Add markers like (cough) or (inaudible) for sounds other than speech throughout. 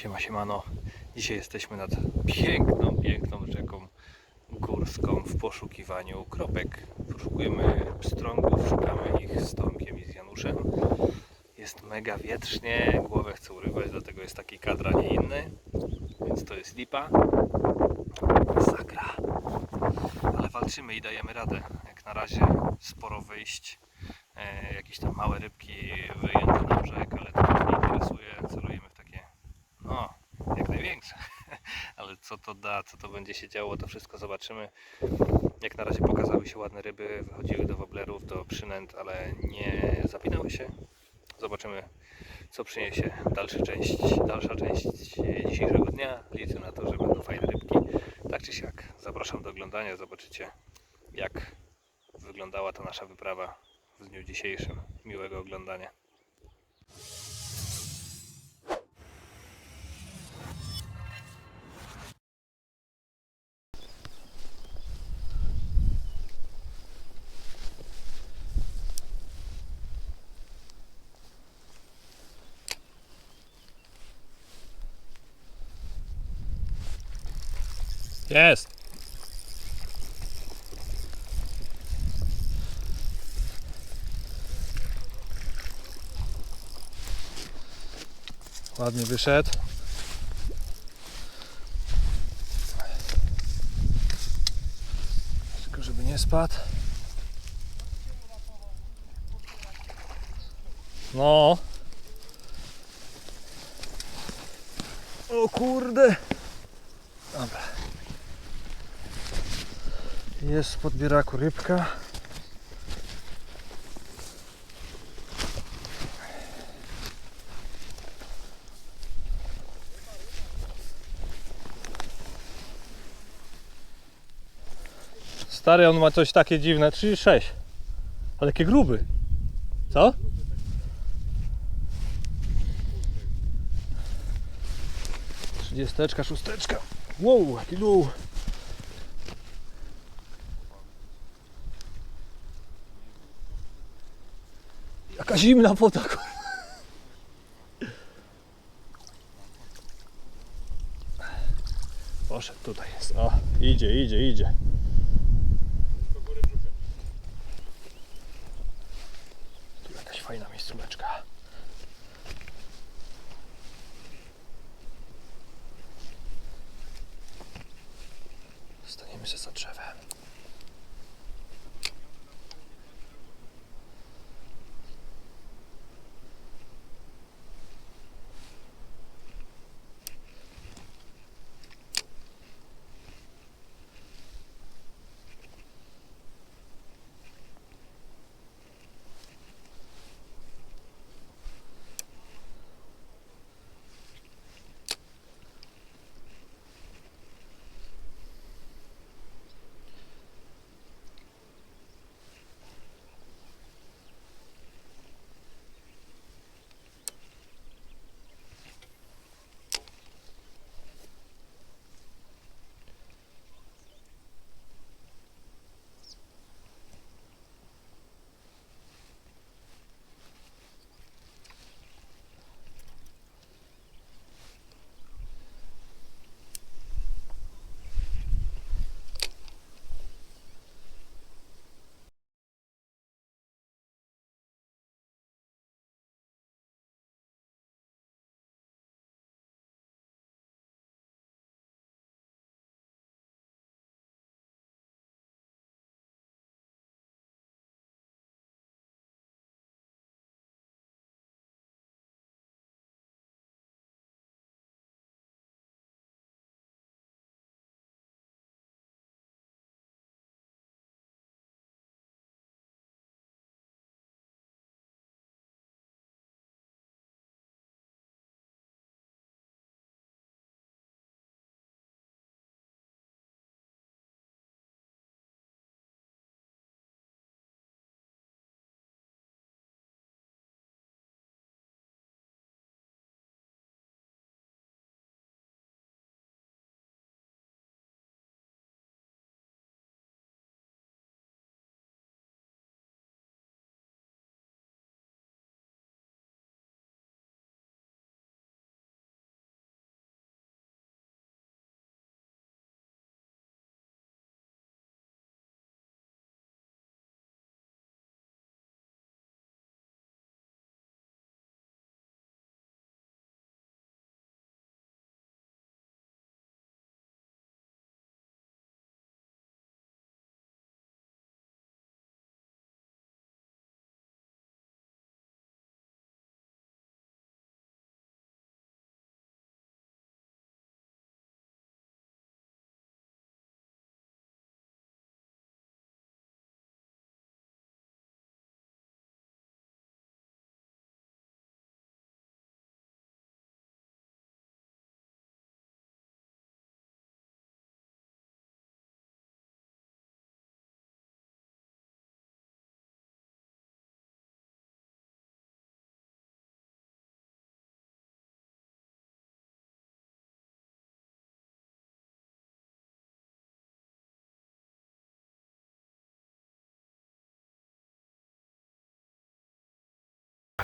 Siema, siemano. Dzisiaj jesteśmy nad piękną, piękną rzeką górską w poszukiwaniu kropek. Poszukujemy pstrągów, szukamy ich z Tomkiem i z Januszem. Jest mega wietrznie, głowę chcę urywać, dlatego jest taki kadr, a nie inny. Więc to jest lipa. Sakra. Ale walczymy i dajemy radę. Jak na razie sporo wyjść. E, jakieś tam małe rybki wyjęte na brzeg, ale to nie interesuje. Jak największe. (laughs) ale co to da, co to będzie się działo, to wszystko zobaczymy. Jak na razie pokazały się ładne ryby, wychodziły do woblerów, do przynęt, ale nie zapinały się. Zobaczymy, co przyniesie dalsza część, dalsza część dzisiejszego dnia. Liczę na to, że będą fajne rybki. Tak czy siak, zapraszam do oglądania. Zobaczycie, jak wyglądała ta nasza wyprawa w dniu dzisiejszym. Miłego oglądania. Jest! Ładnie wyszedł. Tylko żeby nie spadł. No. O kurde. Dobra. Jest w podbieraku rybka. Stary, on ma coś takie dziwne. 36. Ale jakie gruby. Co? Trzydziesteczka, szósteczka. Wow, jaki dół. Zimna woda. kur- Poszedł, tutaj jest. O, idzie, idzie, idzie. Tu jakaś fajna miejscóweczka.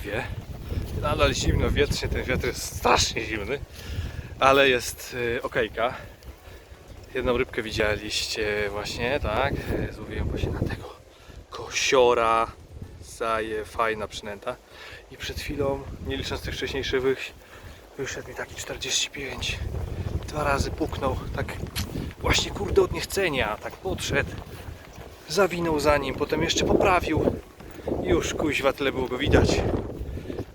Wieje. Nadal zimno, wietrznie, ten wiatr jest strasznie zimny, ale jest y, okejka. Jedną rybkę widzieliście właśnie, tak? Złowiłem właśnie na tego kosiora. Zaje, fajna przynęta. I przed chwilą, nie licząc tych wcześniejszych, wyszedł mi taki 45. Dwa razy puknął, tak właśnie kurde od niechcenia, tak podszedł. Zawinął za nim, potem jeszcze poprawił. Już kuźwa tyle było go widać.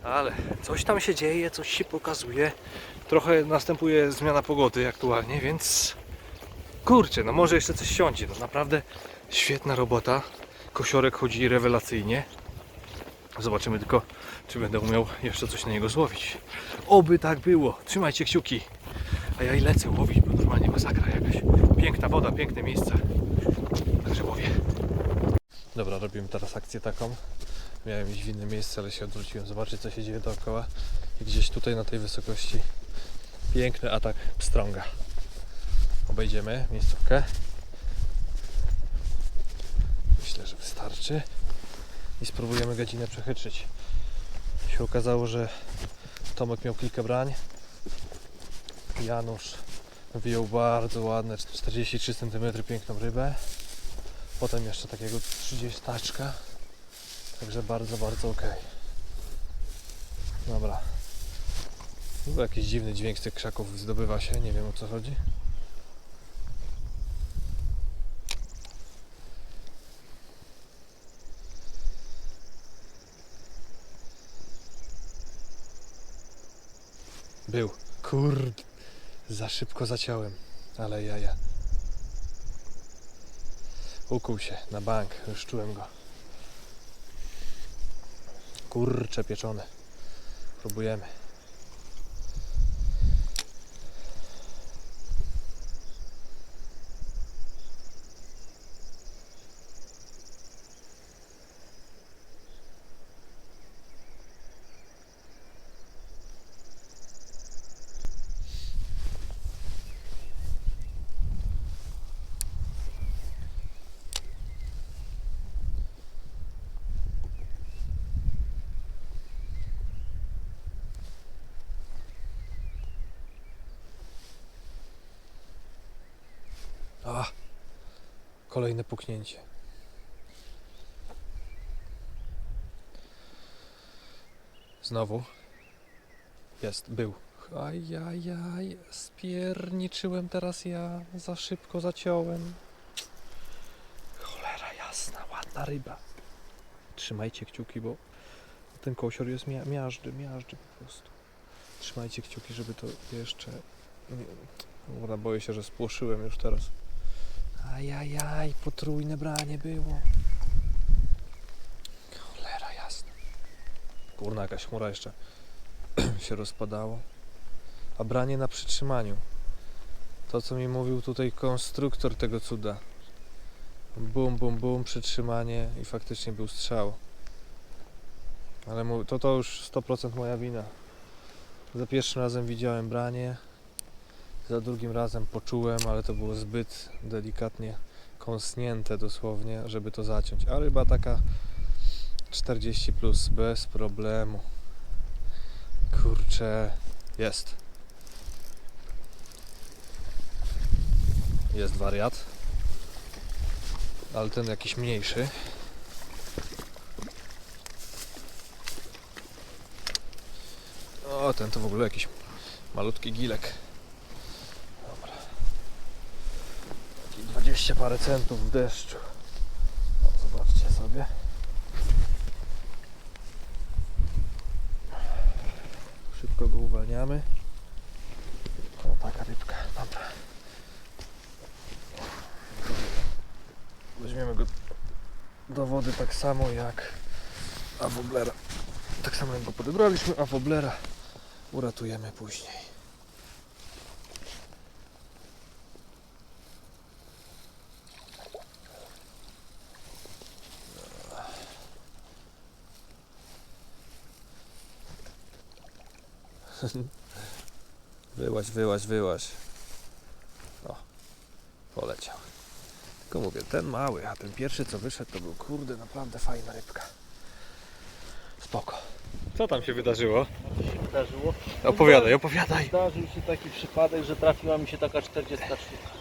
Ale coś tam się dzieje, coś się pokazuje. Trochę następuje zmiana pogody aktualnie, więc kurczę, no może jeszcze coś siądzie. No naprawdę świetna robota. Kosiorek chodzi rewelacyjnie. Zobaczymy tylko, czy będę umiał jeszcze coś na niego złowić. Oby tak było. Trzymajcie kciuki. A ja i lecę łowić, bo normalnie masakra jakaś. Piękna woda, piękne miejsce. Także łowię. Dobra, robimy teraz akcję taką. Miałem iść w inne miejsce, ale się odwróciłem. Zobaczyć, co się dzieje dookoła. I gdzieś tutaj na tej wysokości piękny atak pstrąga. Obejdziemy miejscówkę. Myślę, że wystarczy. I spróbujemy godzinę przechytrzyć. Się okazało, że Tomek miał kilka brań. Janusz wyjął bardzo ładne 43 cm piękną rybę. Potem jeszcze takiego 30 taczka. Także bardzo, bardzo ok. Dobra. Chyba jakiś dziwny dźwięk z tych krzaków zdobywa się, nie wiem o co chodzi. Był. Kurde. Za szybko zaciąłem. Ale jaja. Ukuł się na bank. Już czułem go. Kurcze pieczone. Próbujemy. A, kolejne puknięcie. Znowu. Jest, był. Ajajaj, spierniczyłem teraz ja. Za szybko zaciąłem. Cholera jasna, ładna ryba. Trzymajcie kciuki, bo ten kosior jest mia miażdży, miażdży po prostu. Trzymajcie kciuki, żeby to jeszcze... nie- boję się, że spłoszyłem już teraz. Ajajaj, potrójne branie było. Cholera jasna. Kurna, jakaś chmura jeszcze (clears throat) się rozpadało. A branie na przytrzymaniu. To, co mi mówił tutaj konstruktor tego cuda. Bum, bum, bum, przytrzymanie i faktycznie był strzał. Ale to, to już 100% moja wina. Za pierwszym razem widziałem branie, za drugim razem poczułem, ale to było zbyt delikatnie kąsnięte dosłownie, żeby to zaciąć. A ryba taka 40 plus bez problemu. Kurczę, jest. Jest wariat. Ale ten jakiś mniejszy. O, ten to w ogóle jakiś malutki gilek. Dobra. Taki 20 parę centów w deszczu. O, zobaczcie sobie. Szybko go uwalniamy. O, taka rybka. Dobra. Weźmiemy go do wody tak samo jak awoblera. Tak samo jak go podebraliśmy, a woblera uratujemy później. (laughs) Wyłaź, wyłaź, wyłaź. O, poleciał. Tylko mówię, ten mały, a ten pierwszy co wyszedł to był kurde naprawdę fajna rybka. Spoko. Co tam się wydarzyło? Co się wydarzyło? Opowiadaj, opowiadaj. Zdarzył się taki przypadek, że trafiła mi się taka 40 sztuka.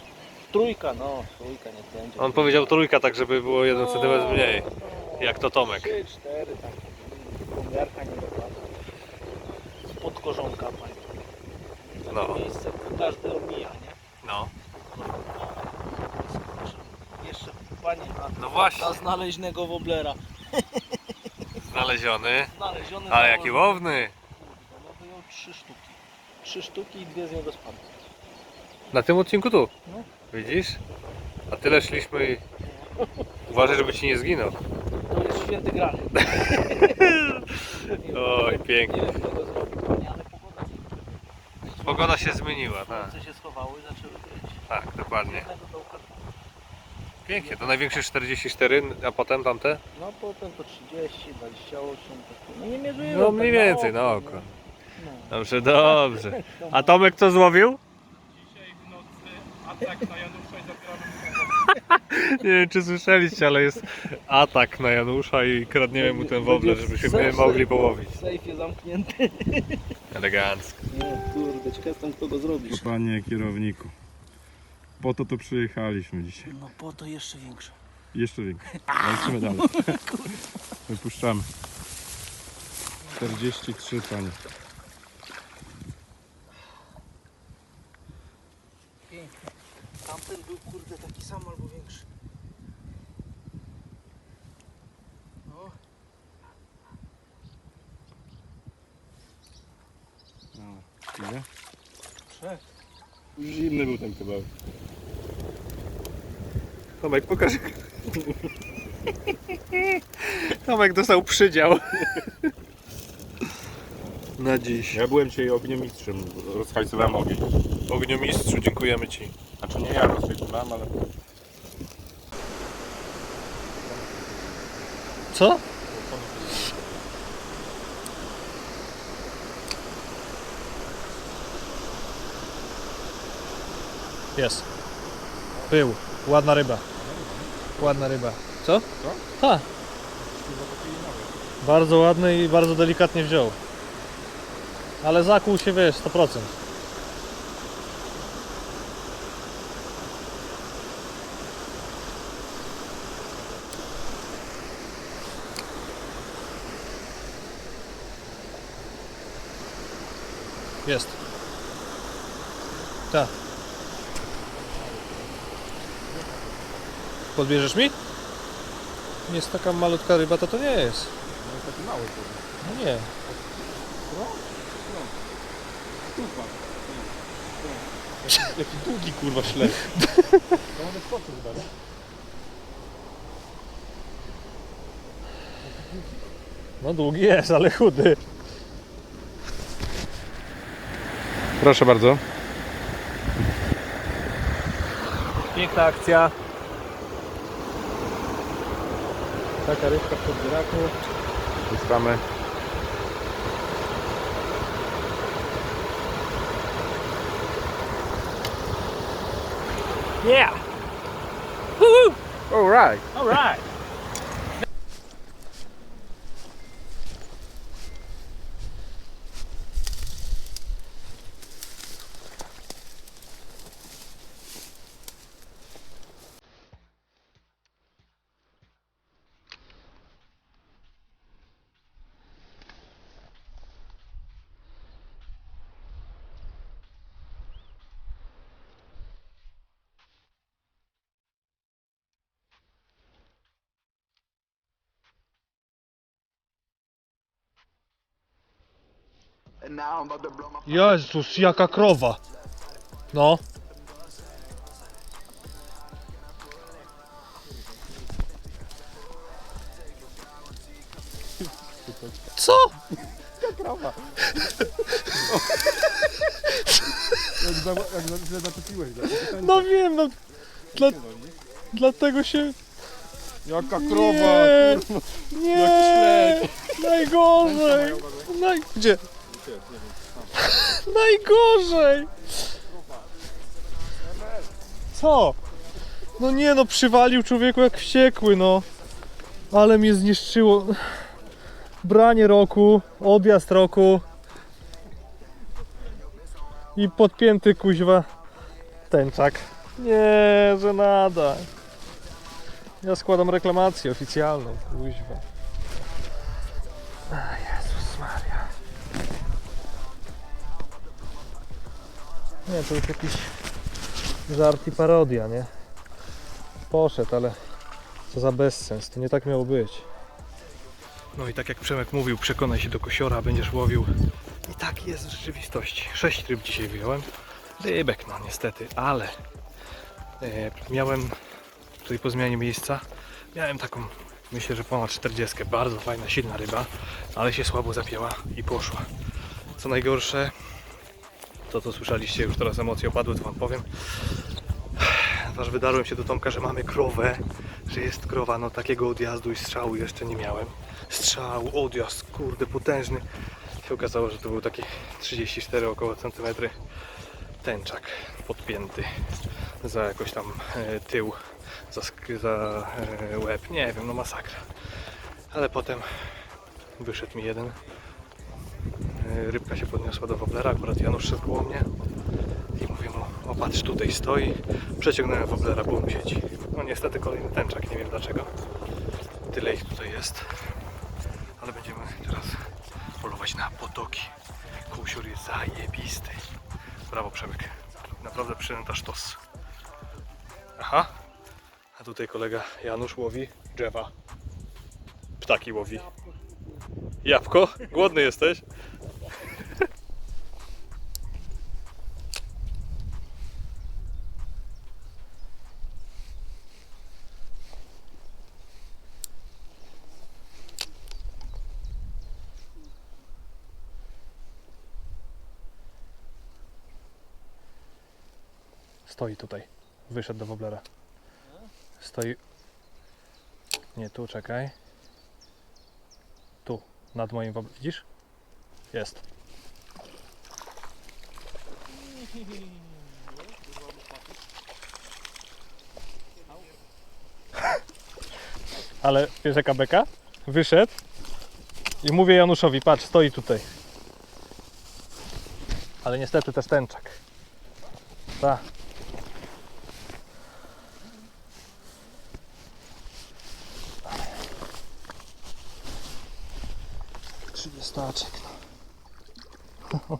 Trójka, no, trójka nie będzie. On powiedział trójka, tak żeby było jeden centymetr mniej. Jak to Tomek. 3, 4, tak. Pomiarka nie dokładna. Spod korzonka. Takie No. miejsce każdy omija, nie? No. Jeszcze panie na, No właśnie. na znaleźnego woblera. Znaleziony. Znaleziony Ale jaki łowny. No wyjął trzy sztuki. Trzy sztuki i dwie z niego spadły. Na tym odcinku tu. No. Widzisz? A tyle szliśmy i... Uważaj, żeby ci nie zginął. To jest święty gral. (laughs) Oj, Nie pięknie. wiem, kto go zrobił, panie, ale pogoda Pogoda się zmieniła, tak. się schowały i zaczęły kryć. Tak, dokładnie. Pięknie. To największy 44, a potem tamte? No potem to 30, 28, tak. No nie mierzyłem. No tak mniej na więcej, na nie? oko. No. Dobrze, dobrze. A Tomek co złowił? Dzisiaj w nocy atak na zabieramy (laughs) Nie wiem czy słyszeliście, ale jest atak na Janusza i kradniemy mu ten wobler, żebyśmy mogli połowić. W sejfie zamknięty. Elegancko. Nie, kurde, ciekaw jestem kto go zrobił. Panie kierowniku, po to tu przyjechaliśmy dzisiaj. No po to jeszcze większe. Jeszcze więcej. (laughs) Lecimy dalej. Wypuszczamy. 43 panie. Piękny. Tamten był kurde taki sam albo większy. No, Ile? trzech. Zimny był ten kebab. Tomek, pokaż. Tomek dostał przydział. Na dziś. Ja byłem dzisiaj ogniomistrzem, rozhajsowałem ogień. Ogniomistrzu, dziękujemy Ci. Znaczy nie ja rozhajsowałem, ale Co? Jest. Był. Ładna ryba. Ładna ryba. Co? Tak. Bardzo ładny i bardzo delikatnie wziął. Ale zakłuł się, wiesz, 100%. Jest. Tak. Podbierzesz mi? Jest taka malutka ryba, to to nie jest. taki mały. No nie. (laughs) Jaki długi kurwa szlek. No długi jest, ale chudy. Proszę bardzo. Piękna akcja. Taka rybka w podbieraku. Puszczamy. Yeah! Alright. Alright! Jezus, jaka krowa! No. Co? Jak, za, jak za, źle zaczepiłeś. No wiem, no. Dla, dlatego się. Jaka Nie, krowa. nie, najgorzej. Naj... Gdzie? (laughs) Najgorzej. Co? No nie no, przywalił człowieku jak wściekły, no. Ale mnie zniszczyło. branie roku, odjazd roku i podpięty kuźwa tęczak. Nie, że nada. Ja składam reklamację oficjalną, kuźwa. Nie, to już jakiś żart i parodia, nie? Poszedł, ale co za bezsens, to nie tak miało być. No i tak jak Przemek mówił, przekonaj się do kosiora, będziesz łowił. I tak jest w rzeczywistości. Sześć ryb dzisiaj wyjąłem. Rybek, no niestety, ale e, miałem tutaj po zmianie miejsca, miałem taką, myślę, że ponad 40. Bardzo fajna, silna ryba, ale się słabo zapięła i poszła. Co najgorsze, to co słyszeliście, już teraz emocje opadły, to wam powiem. Aż wydarłem się do Tomka, że mamy krowę, że jest krowa, no takiego odjazdu i strzału jeszcze nie miałem. Strzał, odjazd, kurde, potężny. Się okazało, że to był taki 34 około centymetry tęczak podpięty za jakoś tam e, tył, za, za e, łeb, nie wiem, no masakra. Ale potem wyszedł mi jeden. Rybka się podniosła do woblera, akurat Janusz szedł koło mnie. I mówię mu, o patrz tutaj stoi, przeciągnąłem woblera, bo on siedzi. No niestety kolejny tęczak, nie wiem dlaczego. Tyle ich tutaj jest. Ale będziemy teraz polować na potoki. Kusior jest zajebisty. Brawo Przemek. Naprawdę przynęta sztos. Aha. A tutaj kolega Janusz łowi drzewa. Ptaki łowi. Jabłko? Głodny jesteś? Stoi tutaj. Wyszedł do woblera. Stoi. Nie tu, czekaj. Tu, nad moim woblerem. Widzisz? Jest. (laughs) Ale wiesz jaka beka? Wyszedł i mówię Januszowi, patrz, stoi tutaj. Ale niestety też tęczak. Tak. Trzydziestaczek, no.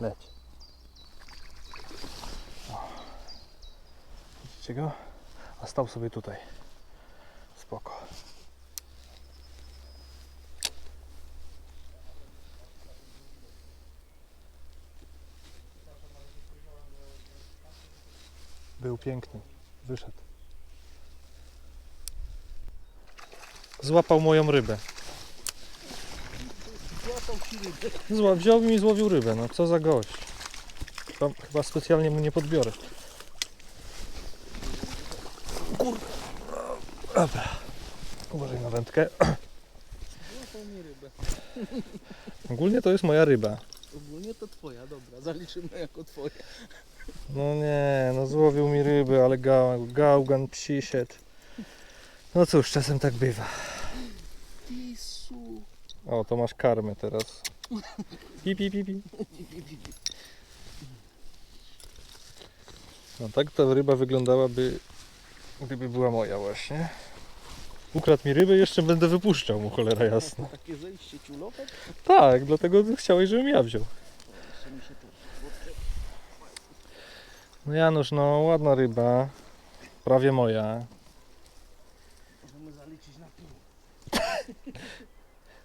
(laughs) Leć. O. Widzicie go? A stał sobie tutaj. Spoko. Był piękny. Wyszedł. Złapał moją rybę. Zła, wziął mi i złowił rybę, no co za gość. Chyba, chyba specjalnie mu nie podbiorę. Kurde. Dobra. Uważaj na wędkę. (clears throat) Ogólnie to jest moja ryba. Ogólnie to twoja, dobra, zaliczymy jako twoja. No nie, no złowił mi ryby, ale gał, gałgan przyszedł. No cóż, czasem tak bywa. O, to masz karmę teraz. Pi, pi, pi, pi. No tak ta ryba wyglądałaby, gdyby była moja właśnie. Ukradł mi rybę, jeszcze będę wypuszczał mu, cholera jasna. Takie zejście ciulowe? Tak, dlatego chciałeś, żebym ja wziął. No Janusz, no ładna ryba. Prawie moja.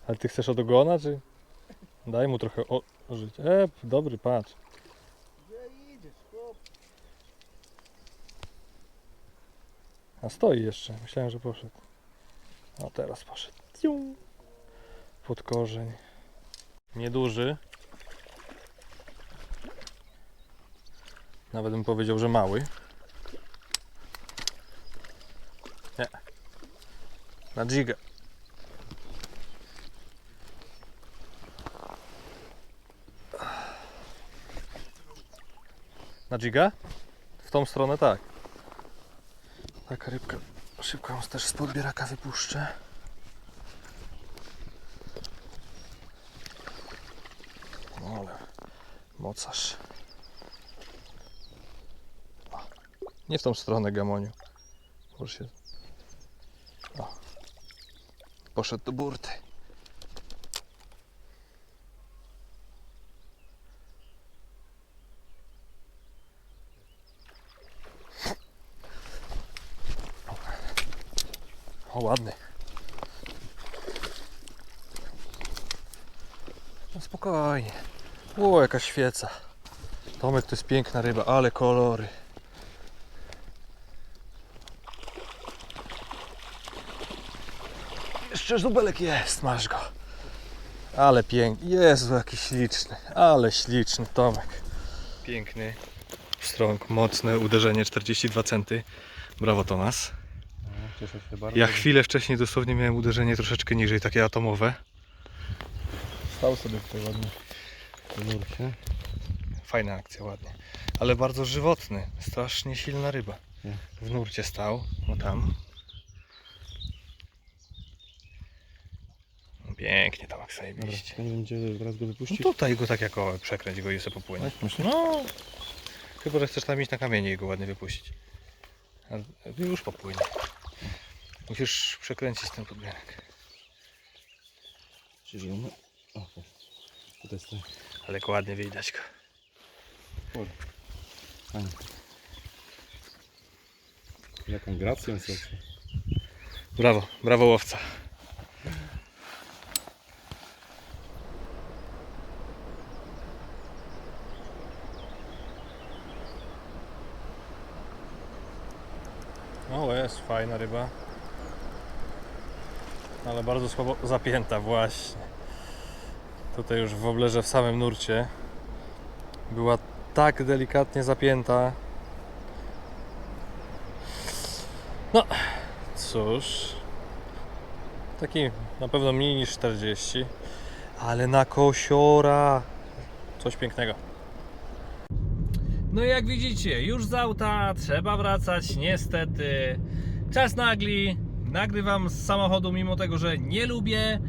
Ale ty chcesz od ogona, czy? Daj mu trochę o- ożyć. E, dobry, patrz. Gdzie idziesz, chłop? A stoi jeszcze. Myślałem, że poszedł. A teraz poszedł. Ciu. Pod korzeń. Nieduży. Nawet bym powiedział, że mały. Nie. Na dżigę. Na dżiga? W tą stronę tak. Taka rybka. Szybko ją też z podbieraka wypuszczę. No ale mocarz. Nie w tą stronę gamoniu. Może się... O. Poszedł do burty. O, ładny. No spokojnie. O, jaka świeca. Tomek, to jest piękna ryba, ale kolory. Jeszcze żubelek jest, masz go. Ale piękny. Jezu, jaki śliczny. Ale śliczny Tomek. Piękny. Strąg, mocne uderzenie 42 centy. Brawo Tomas. Cieszę się bardzo. Ja chwilę wcześniej dosłownie miałem uderzenie troszeczkę niżej, takie atomowe. Stał sobie tutaj ładnie w nurcie. Fajna akcja, ładnie. Ale bardzo żywotny, strasznie silna ryba. Nie. W nurcie stał, no tam. Pięknie tam jak zajebiście. będzie go No wypuścić? tutaj go tak jako przekręć go i sobie popłynie. Tak, myślę. No, chyba że chcesz tam iść na kamienie i go ładnie wypuścić. Już popłynie. Musisz przekręcić ten podmianek. Czyli on... O, o. tutaj stoi. Ale ładnie widać go. Fajnie. Jaką gracją sobie. Brawo, brawo łowca. O, jest fajna ryba. Ale bardzo słabo zapięta właśnie. Tutaj już w oblerze w samym nurcie była tak delikatnie zapięta. No, Cóż, taki na pewno mniej niż 40, ale na kosiora coś pięknego. No i jak widzicie, już z auta trzeba wracać, niestety. Czas nagli, nagrywam z samochodu, mimo tego, że nie lubię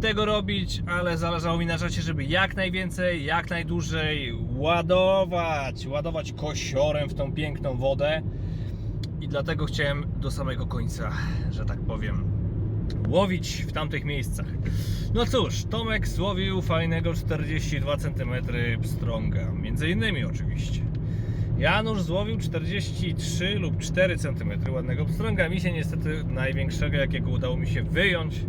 tego robić, ale zależało mi na czasie, żeby jak najwięcej, jak najdłużej ładować, ładować kosiorem w tą piękną wodę i dlatego chciałem do samego końca, że tak powiem, łowić w tamtych miejscach. No cóż, Tomek złowił fajnego 42 cm pstrąga, między innymi oczywiście. Janusz złowił 43 lub 4 cm ładnego pstrąga. Mi się niestety największego, jakiego udało mi się wyjąć,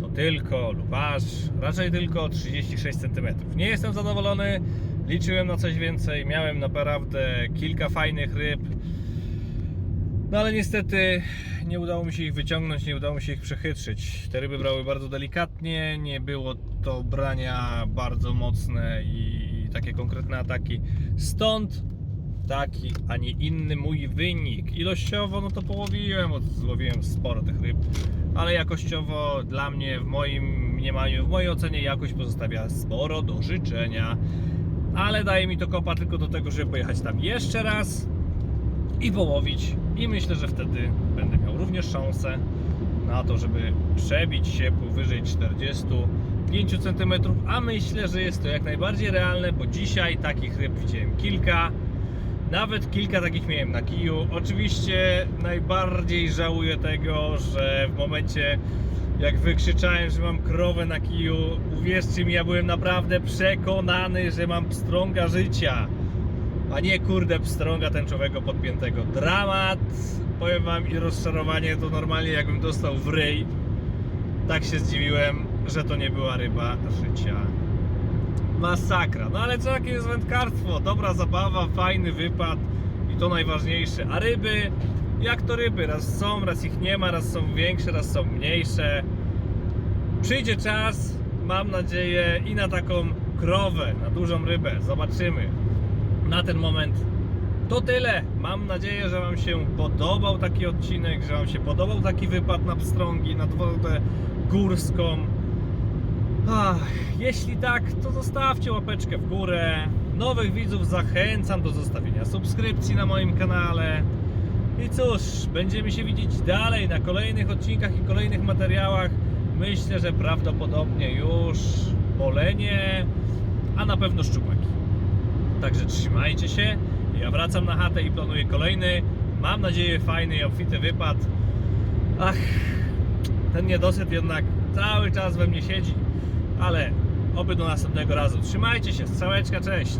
to tylko lub aż raczej tylko 36 cm. Nie jestem zadowolony, liczyłem na coś więcej, miałem naprawdę kilka fajnych ryb. No ale niestety nie udało mi się ich wyciągnąć, nie udało mi się ich przechytrzyć. Te ryby brały bardzo delikatnie, nie było to brania bardzo mocne i takie konkretne ataki. Stąd taki, a nie inny mój wynik. Ilościowo no to połowiłem, złowiłem sporo tych ryb, ale jakościowo dla mnie w moim mniemaniu, w mojej ocenie jakość pozostawia sporo do życzenia. Ale daje mi to kopa tylko do tego, żeby pojechać tam jeszcze raz i połowić. I myślę, że wtedy będę miał również szansę na to, żeby przebić się powyżej 45 cm, a myślę, że jest to jak najbardziej realne, bo dzisiaj takich ryb widziałem kilka. Nawet kilka takich miałem na kiju. Oczywiście najbardziej żałuję tego, że w momencie jak wykrzyczałem, że mam krowę na kiju, uwierzcie mi, ja byłem naprawdę przekonany, że mam pstrąga życia a nie kurde pstrąga tęczowego podpiętego. Dramat, powiem wam i rozczarowanie to normalnie jakbym dostał w ryj. Tak się zdziwiłem, że to nie była ryba życia. Masakra. No ale co jakie jest wędkarstwo? Dobra zabawa, fajny wypad i to najważniejsze. A ryby, jak to ryby? Raz są, raz ich nie ma, raz są większe, raz są mniejsze. Przyjdzie czas, mam nadzieję, i na taką krowę, na dużą rybę. Zobaczymy na ten moment to tyle. Mam nadzieję, że Wam się podobał taki odcinek, że Wam się podobał taki wypad na pstrągi, na wodę górską. Jeśli tak, to zostawcie łapeczkę w górę. Nowych widzów zachęcam do zostawienia subskrypcji na moim kanale. I cóż, będziemy się widzieć dalej na kolejnych odcinkach i kolejnych materiałach. Myślę, że prawdopodobnie już polenie, a na pewno szczupaki. także trzymajcie się. Ja wracam na chatę i planuję kolejny. Mam nadzieję fajny i obfity wypad. Ach, ten niedosyt jednak cały czas we mnie siedzi, ale oby do następnego razu. Trzymajcie się, strzałeczka, cześć!